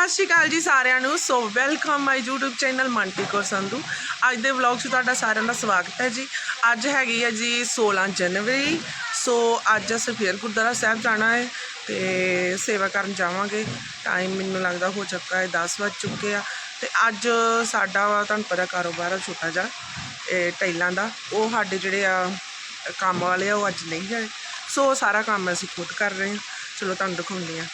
ਸਤਿ ਸ਼੍ਰੀ ਅਕਾਲ ਜੀ ਸਾਰਿਆਂ ਨੂੰ। So welcome my YouTube channel Monty Kaur Sandhu ਅੱਜ ਦੇ ਵਲੌਗ 'ਚ ਤੁਹਾਡਾ ਸਾਰਿਆਂ ਦਾ ਸਵਾਗਤ ਹੈ ਜੀ। ਅੱਜ ਹੈਗੀ ਹੈ ਜੀ 16 ਜਨਵਰੀ। ਸੋ ਅੱਜ ਅਸੀਂ ਫੇਰ ਗੁਰਦੁਆਰਾ ਸਾਹਿਬ ਜਾਣਾ ਹੈ ਤੇ ਸੇਵਾ ਕਰਨ ਜਾਵਾਂਗੇ। ਟਾਈਮ ਮੈਨੂੰ ਲੱਗਦਾ ਹੋ ਚੁੱਕਾ ਹੈ 10 ਵੱਜ ਚੁੱਕੇ ਆ। ਤੇ ਅੱਜ ਸਾਡਾ ਵਾ ਤੁਹਾਨੂੰ ਪਤਾ ਕਾਰੋਬਾਰ ਆ ਛੋਟਾ ਜਿਹਾ, ਇਹ ਟੈਲਾਂ ਦਾ। ਉਹ ਸਾਡੇ ਜਿਹੜੇ ਆ ਕੰਮ ਵਾਲੇ ਆ, ਉਹ ਅੱਜ ਨਹੀਂ ਗਏ। ਸੋ ਸਾਰਾ ਕੰਮ ਅਸੀਂ ਖੁਦ ਕਰ ਰਹੇ ਹਾਂ। ਚਲੋ, ਤੁਹਾਨੂੰ ਦਿਖਾਉਂਦੇ ਹਾਂ।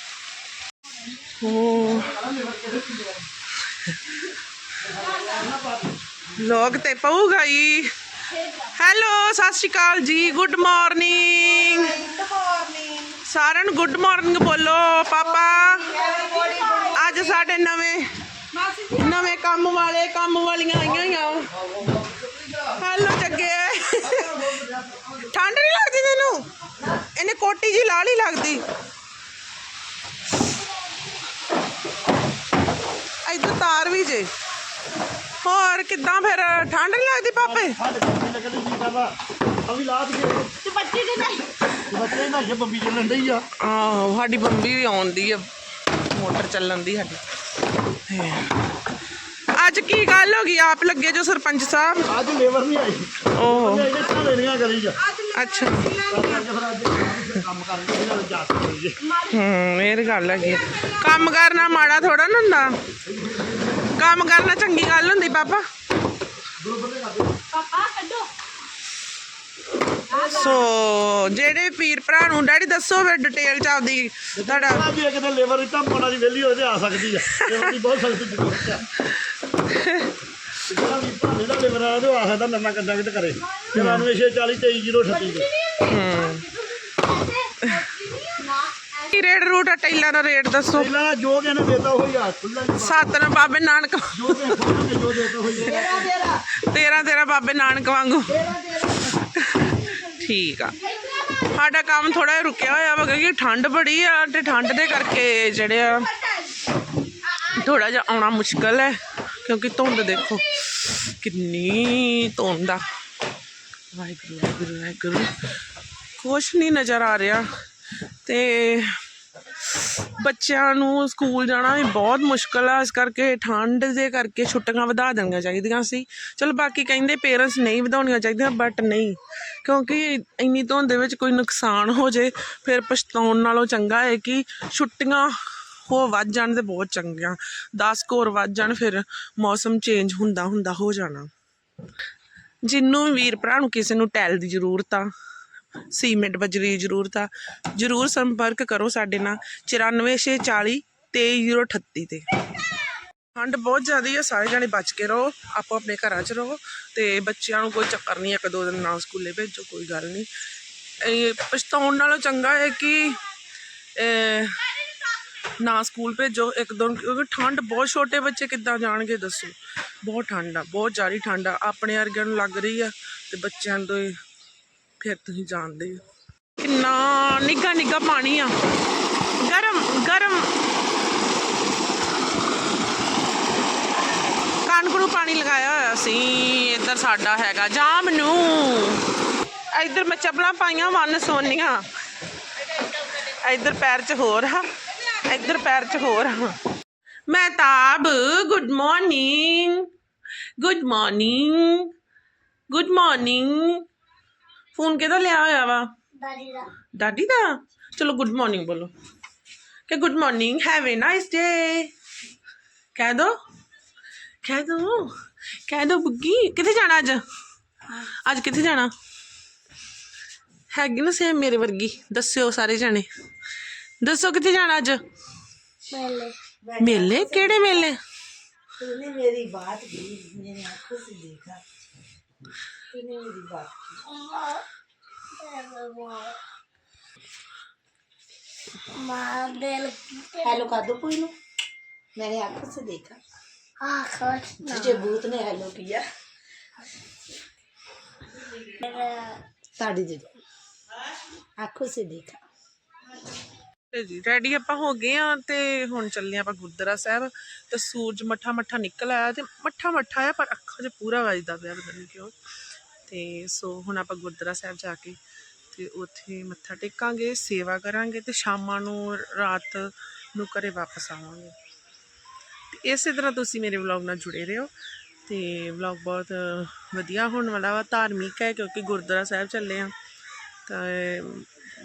ਲੋਕ ਤੇ ਪਊਗਾ ਹੀ ਹੈਲੋ ਸਤਿ ਸ਼੍ਰੀ ਅਕਾਲ ਜੀ। ਗੁੱਡ ਮਾਰਨਿੰਗ ਸਾਰਿਆਂ ਨੂੰ ਗੁੱਡ ਮਾਰਨਿੰਗ ਬੋਲੋ, ਪਾਪਾ। ਅੱਜ ਸਾਡੇ ਨਵੇਂ ਨਵੇਂ ਕੰਮ ਵਾਲੇ, ਕੰਮ ਵਾਲੀਆਂ ਆਈਆਂ ਹੋਈਆਂ। ਹੈਲੋ ਜੱਗੇ। ਠੰਡ ਨਹੀਂ ਲੱਗਦੀ ਤੈਨੂੰ ਇਹਨੇ ਕੋਟੀ ਜੀ ਲਾਲ ਹੀ ਲੱਗਦੀ। ਇੱਧਰ ਤਾਰ ਵੀ ਜੇ। ਹੋਰ ਕਿੱਦਾਂ ਫਿਰ? ਠੰਡ ਨਹੀਂ ਲੱਗਦੀ ਪਾਪੇ? ਸਾਡੇ ਬੱਚੇ ਲੱਗਦੇ ਜੀ ਬਾਬਾ। ਅਭੀ ਲਾਤ ਤੇ ਬੱਚੇ ਦੇ ਨਹੀਂ ਬੱਚੇ ਨਾ ਇਹ ਬੰਬੀ ਚੱਲਣ ਡਈ ਆ। ਆਹੋ ਸਾਡੀ ਬੰਬੀ ਵੀ ਆਉਂਦੀ ਆ। ਮੋਟਰ ਚੱਲਣ ਦੀ ਸਾਡੀ। ਅੱਜ ਕੀ ਗੱਲ ਹੋ ਗਈ? ਆਪ ਲੱਗੇ ਜੋ ਸਰਪੰਚ ਸਾਹਿਬ? ਅੱਜ ਲੇਬਰ ਨਹੀਂ ਆਈ। ਓਹ। ਅੱਛਾ। ਕੰਮ ਕਰਦੇ ਸੀ ਨਾਲ ਜਾ ਕੇ ਜੀ। ਹੂੰ ਇਹ ਤਾਂ ਗੱਲ ਹੈਗੀ ਆ। ਕੰਮ ਕਰਨਾ ਮਾੜਾ ਥੋੜਾ ਨਾ ਹੁੰਦਾ। ਕੰਮ ਕਰਨਾ ਚੰਗੀ ਗੱਲ ਹੁੰਦੀ ਪਾਪਾ। ਪਾਪਾ ਕੱਢੋ। ਸੋ ਜਿਹੜੇ ਪੀਰ ਭਰਾ ਨੂੰ ਡੈਡੀ ਦੱਸੋ ਫਿਰ ਡਿਟੇਲ ਚ ਆਪਦੀ ਤੁਹਾਡਾ। ਆ ਜੇ ਕਿਤੇ ਲੇਬਰ ਇੱਟਾਂ ਪਾਉਣਾ ਦੀ ਵਿਹਲੀ ਹੋਏ ਤੇ ਆ ਸਕਦੀ ਆ। ਲੇਬਰ ਦੀ ਬਹੁਤ ਸਖਤ ਜ਼ਰੂਰਤ ਆ। ਜਿਹੜਾ ਵੀ ਭਾਵੇਂ ਦਾ ਲੇਬਰ ਆ ਤੇ ਉਹ ਆ ਸਕਦਾ ਨੰਨਾ ਕੰਡਕਟ ਕਰੇ। 94 40 23038 ਦੇ ਕੀ ਰੇਟ ਰੂਟ ਆ? ਟੈਲਾਂ ਦਾ ਰੇਟ ਦੱਸੋ। ਪਹਿਲਾਂ ਜੋ ਕਿ ਇਹਨੇ ਦੇਤਾ ਹੋਈ ਆ ਖੁੱਲਾ ਹੀ ਸੱਤ ਨੇ ਬਾਬੇ ਨਾਨਕ। ਜੋ ਕੇ ਜੋ ਦੇਤਾ ਹੋਈ ਆ। ਤੇਰਾ ਤੇਰਾ ਬਾਬੇ ਨਾਨਕ ਵਾਂਗੂ। ਠੀਕ ਆ। ਸਾਡਾ ਕੰਮ ਥੋੜਾ ਰੁਕਿਆ ਹੋਇਆ ਵਾ ਕਿਉਂਕਿ ਠੰਡ ਬੜੀ ਆ ਤੇ ਠੰਡ ਦੇ ਕਰਕੇ ਜਿਹੜੇ ਆ ਥੋੜਾ ਜਿਹਾ ਆਉਣਾ ਮੁਸ਼ਕਲ ਹੈ ਕਿਉਂਕਿ ਧੁੰਦ ਦੇਖੋ ਕਿੰਨੀ ਧੁੰਦ ਆ। ਵਾਹਿਗੁਰੂ ਵਾਹਿਗੁਰੂ ਵਾਹਿਗੁਰੂ। ਕੁਛ ਨਹੀਂ ਨਜ਼ਰ ਆ ਰਿਹਾ। ਤੇ ਬੱਚਿਆਂ ਨੂੰ ਸਕੂਲ ਜਾਣਾ ਵੀ ਬਹੁਤ ਮੁਸ਼ਕਲ ਆ। ਇਸ ਕਰਕੇ ਠੰਡ ਦੇ ਕਰਕੇ ਛੁੱਟੀਆਂ ਵਧਾ ਦੇਣੀਆਂ ਚਾਹੀਦੀਆਂ ਸੀ। ਚਲੋ ਬਾਕੀ ਕਹਿੰਦੇ ਪੇਰੈਂਟਸ ਨਹੀਂ ਵਧਾਉਣੀਆਂ ਚਾਹੀਦੀਆਂ ਬਟ ਨਹੀਂ। ਕਿਉਂਕਿ ਇੰਨੀ ਧੁੰਦ ਦੇ ਵਿੱਚ ਕੋਈ ਨੁਕਸਾਨ ਹੋ ਜੇ, ਫਿਰ ਪਛਤਾਉਣ ਨਾਲੋਂ ਚੰਗਾ ਹੈ ਕਿ ਛੁੱਟੀਆਂ ਹੋ ਵੱਧ ਜਾਣ ਤੇ ਬਹੁਤ ਚੰਗੀਆਂ। 10 ਕੋਰ ਵੱਧ ਜਾਣ, ਫਿਰ ਮੌਸਮ ਚੇਂਜ ਹੁੰਦਾ ਹੁੰਦਾ ਹੋ ਜਾਣਾ। ਜਿੰਨੂੰ ਵੀਰ ਭਰਾ ਨੂੰ ਕਿਸੇ ਨੂੰ ਟੈਲ ਦੀ ਜ਼ਰੂਰਤ ਆ। ਸੀਮੈਂਟ ਬਜਰੀ ਦੀ ਜ਼ਰੂਰਤ ਆ। ਜਰੂਰ ਸੰਪਰਕ ਕਰੋ ਸਾਡੇ ਨਾਲ 94640 23038 ਤੇ। ਠੰਡ ਬਹੁਤ ਜ਼ਿਆਦੀ ਆ, ਸਾਰੇ ਜਾਣੇ ਬਚ ਕੇ ਰਹੋ, ਆਪੋ ਆਪਣੇ ਘਰਾਂ 'ਚ ਰਹੋ ਤੇ ਬੱਚਿਆਂ ਨੂੰ ਕੋਈ ਚੱਕਰ ਨਹੀਂ, ਇੱਕ ਦੋ ਦਿਨ ਨਾ ਸਕੂਲੇ ਭੇਜੋ, ਕੋਈ ਗੱਲ ਨਹੀਂ। ਇਹ ਪਛਤਾਉਣ ਨਾਲੋਂ ਚੰਗਾ ਹੈ ਕਿ ਨਾ ਸਕੂਲ ਭੇਜੋ, ਇੱਕ ਦੋ ਕਿਉਂਕਿ ਠੰਡ ਬਹੁਤ ਛੋਟੇ ਬੱਚੇ ਕਿੱਦਾਂ ਜਾਣਗੇ ਦੱਸੋ। ਬਹੁਤ ਠੰਡ ਆ, ਬਹੁਤ ਜ਼ਿਆਦਾ ਠੰਡ ਆ, ਆਪਣੇ ਵਰਗਿਆਂ ਨੂੰ ਲੱਗ ਰਹੀ ਆ ਤੇ ਬੱਚਿਆਂ ਤੋਂ ਫਿਰ ਤੁਸੀਂ ਜਾਣਦੇ ਹੋ। ਕਿੰਨਾ ਨਿੱਘਾ ਨਿੱਘਾ ਪਾਣੀ ਆ। ਗਰਮ ਗਰਮ। ਕਣਕ ਨੂੰ ਪਾਣੀ ਲਗਾਇਆ ਹੋਇਆ ਸੀ, ਇੱਧਰ ਸਾਡਾ ਹੈਗਾ ਜਾਮ ਨੂੰ। ਇੱਧਰ ਮੈਂ ਚੱਪਲਾਂ ਪਾਈਆਂ ਵੰਨ ਸੋਨੀਆਂ। ਇੱਧਰ ਪੈਰ 'ਚ ਹੋਰ ਆ, ਇੱਧਰ ਪੈਰ 'ਚ ਹੋਰ ਆ। Mehtab good morning good morning good morning phone ਕਿਹਦਾ ਲਿਆ ਹੋਇਆ ਵਾ? ਦਾਦੀ ਦਾ। ਦਾਦੀ ਦਾ? ਚਲੋ ਗੁੱਡ ਮਾਰਨਿੰਗ ਬੋਲੋ। ਕਿ good morning have a nice day ਕਹਿ ਦੋ। ਕਹਿ ਦੋ। ਕਹਿ ਦੋ ਬੁੱਗੀ। ਕਿੱਥੇ ਜਾਣਾ ਅੱਜ? ਅੱਜ ਕਿੱਥੇ ਜਾਣਾ? ਹੈਗੀ ਨਾ ਸੇਮ ਮੇਰੇ ਵਰਗੀ। ਦੱਸਿਓ ਸਾਰੇ ਜਣੇ। ਦੱਸੋ ਕਿੱਥੇ ਜਾਣਾ ਅੱਜ? ਮੇਲੇ। ਮੇਲੇ? ਕਿਹੜੇ ਮੇਲੇ? ਤੂਨੇ ਮੇਰੀ ਬਾਤ ਵੀ ਮੇਰੇ ਅੱਖੋਂ ਸੇ ਦੇਖਾ। तूने मेरी बात ਮਾਂ ਦਿਲ हेलो का दो कोई नो मैंने आंखों से देखा ਆ ਖੋਸ਼ तुझे भूत ने हेलो किया साड़ी दे दो आंखों से देखा ਤੇ ਜੀ ਰੈਡੀ ਆਪਾਂ ਹੋ ਗਏ ਆ ਤੇ ਹੁਣ ਚੱਲੇ ਆਪਾਂ ਗੁਰਦੁਆਰਾ ਸਾਹਿਬ ਤੇ ਸੂਰਜ ਮੱਠਾ ਮੱਠਾ ਨਿਕਲ ਆਇਆ ਤੇ ਮੱਠਾ ਮੱਠਾ ਆ ਪਰ ਅੱਖਾਂ 'ਚ ਪੂਰਾ ਵੱਜਦਾ ਪਿਆ ਪਤਾ ਨਹੀਂ ਕਿਉਂ ਤੇ ਸੋ ਹੁਣ ਆਪਾਂ ਗੁਰਦੁਆਰਾ ਸਾਹਿਬ ਜਾ ਕੇ ਤੇ ਉੱਥੇ ਮੱਥਾ ਟੇਕਾਂਗੇ, ਸੇਵਾ ਕਰਾਂਗੇ ਤੇ ਸ਼ਾਮਾਂ ਨੂੰ, ਰਾਤ ਨੂੰ ਘਰੇ ਵਾਪਸ ਆਵਾਂਗੇ। ਇਸੇ ਤਰ੍ਹਾਂ ਤੁਸੀਂ ਮੇਰੇ ਵਲੌਗ ਨਾਲ ਜੁੜੇ ਰਹੋ ਤੇ ਵਲੌਗ ਬਹੁਤ ਵਧੀਆ ਹੋਣ ਵਾਲਾ ਵਾ, ਧਾਰਮਿਕ ਹੈ ਕਿਉਂਕਿ ਗੁਰਦੁਆਰਾ ਸਾਹਿਬ ਚੱਲੇ ਆ ਤਾਂ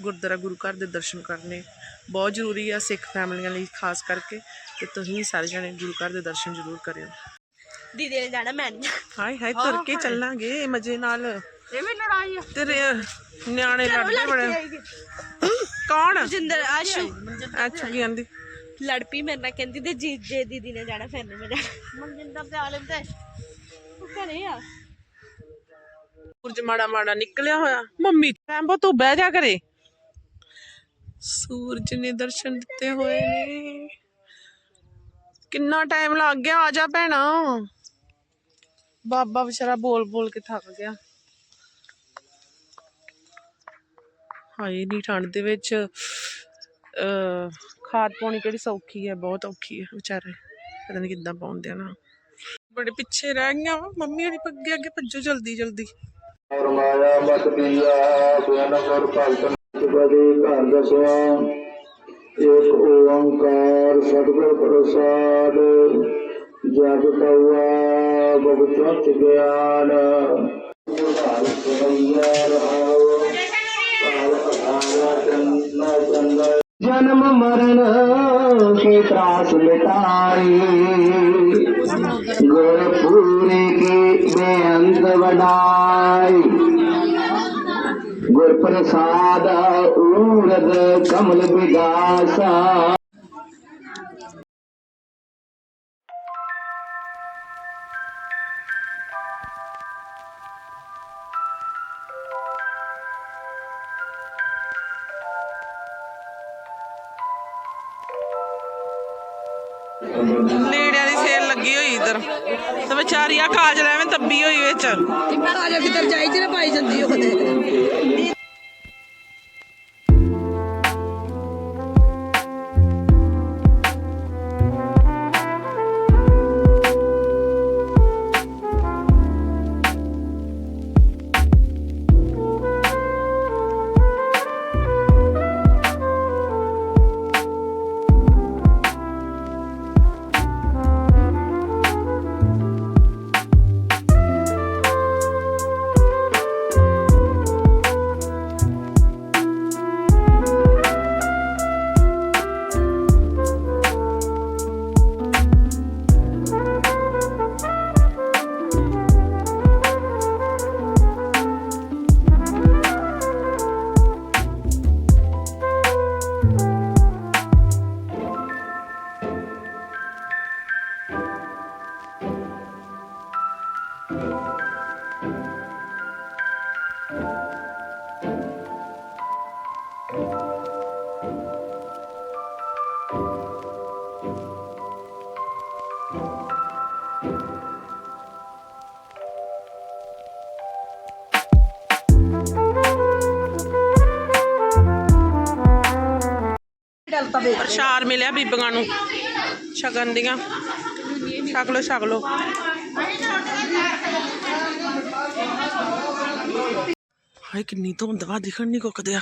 ਗੁਰਦੁਆਰਾ ਗੁਰੂ ਘਰ ਦੇ ਦਰਸ਼ਨ ਕਰਨੇ ਬਹੁਤ ਜ਼ਰੂਰੀ ਆ ਸਿੱਖ ਫੈਮਲੀਆਂ ਲਈ, ਖਾਸ ਕਰਕੇ ਤੇ ਤੁਸੀਂ ਸਾਰੇ ਜਣੇ ਗੁਰੂ ਘਰ ਦੇ ਦਰਸ਼ਨ ਜ਼ਰੂਰ ਕਰਿਓ। ਦੀਦੀ ਨੇ ਜਾਣਾ ਮੈਂ ਨਹੀਂ ਹਾਏ ਹਾਏ ਤੁਰ ਕੇ ਚੱਲਾਂਗੇ ਮਜ਼ੇ ਨਾਲ। ਇਹ ਵੀ ਲੜਾਈ ਆ। ਤੇਰੇ ਨਿਆਣੇ ਲੜਦੇ ਬੜੇ। ਕੌਣ? ਜਿੰਦਰ ਆਸ਼ੂ। ਅੱਛਾ ਕੀ ਕਹਿੰਦੀ ਲੜ ਪਈ ਮੇਰੇ ਨਾਲ ਕਹਿੰਦੀ ਤੇ ਜੀ ਜੇ ਦੀਦੀ ਨੇ ਜਾਣਾ ਫਿਰ ਨਹੀਂ ਮੈਂ ਜਾਣਾ। ਮਨਜਿੰਦਰ ਤੇ ਆਲਮ ਤੇ। ਉਹ ਘਰੇ ਆ। ਸੂਰਜ ਮਾੜਾ ਮਾੜਾ ਨਿਕਲਿਆ ਹੋਇਆ। ਮੰਮੀ ਟੈਂਪੋ ਤੂੰ ਬਹਿ ਜਾ ਕਰੇ ਸੂਰਜ ਨੇ ਦਰਸ਼ਨ ਦਿੱਤੇ ਹੋਏ ਨੇ। ਕਿੰਨਾ ਟਾਈਮ ਲੱਗ ਗਿਆ ਆ ਜਾ ਭੈਣਾ। ਬਾਬਾ ਵਿਚਾਰਾ ਬੋਲ ਬੋਲ ਕੇ ਥੱਕ ਗਿਆ। ਹਾਏ ਨੀ ਠੰਡ ਦੇ ਵਿੱਚ ਖਾਦ ਪਾਉਣੀ ਕਿਹੜੀ ਸੌਖੀ ਹੈ, ਬਹੁਤ ਔਖੀ ਹੈ ਵਿਚਾਰੇ। ਪਤਾ ਨਹੀਂ ਕਿੱਦਾਂ ਪਾਉਂਦੇ ਨਾ। ਬੜੇ ਪਿੱਛੇ ਰਹਿ ਗਈਆਂ ਮੰਮੀ ਹਰੀ ਅੱਗੇ ਅੱਗੇ ਭੱਜੋ ਜਲਦੀ ਜਲਦੀ। ਔਰ ਮਤ ਪੀਆ ਬਿਨ ਗੁਰ ਭਗਤ ਸੁਪਦੇ ਘਰ ਦਸਿਆ। ਏਕ ਓੰਕਾਰ ਸਤਿਗੁਰ ਪ੍ਰਸਾਦ ਜਗ ਤਵਾ ਬਹੁ ਚੁੱਚ ਗਿਆਨ ਗੁਰਦਾਰ ਸੁਣਿਆ ਰਹਾਉ ਪਾਲ ਅਧਾਰਾ ਚੰਨਾ ਚੰਦਾ ਜਨਮ ਮਰਨ ਕੀ ਤਰਾਸ ਮਿਟਾਈ। ਗੁਰਪੂਰੇ ਕੀ ਬੇਅੰਤ ਵਡਾਈ। ਗੁਰ ਪ੍ਰਸਾਦ ਊਰਦ ਕਮਲ ਵਿਗਾਸਾ। ਲੀੜਿਆਂ ਦੀ ਸੇਲ ਲੱਗੀ ਹੋਈ ਇਧਰ। ਤੇ ਵਿਚਾਰੀ ਆ ਕਾਜਲ ਐਵੇਂ ਦੱਬੀ ਹੋਈ ਵਿੱਚ। ਰਾਜਾ ਕਿੱਧਰ ਜਾਈ ਜਿਹਨੇ ਪਾਈ ਜਾਂਦੀ ਉਹ ਕਦੇ ਪ੍ਰਸ਼ਾਦ ਮਿਲਿਆ ਬੀਬੀਆਂ ਨੂੰ ਛਕਣ ਦੀਆਂ। ਛਕ ਲੋ ਛਕ ਲੋ ਹਾਏ, ਕਿੰਨੀ ਧੁੰਦ ਵਾ ਦਿਖਣ ਨਹੀਂ ਕੁੱਕਦੇ ਆ।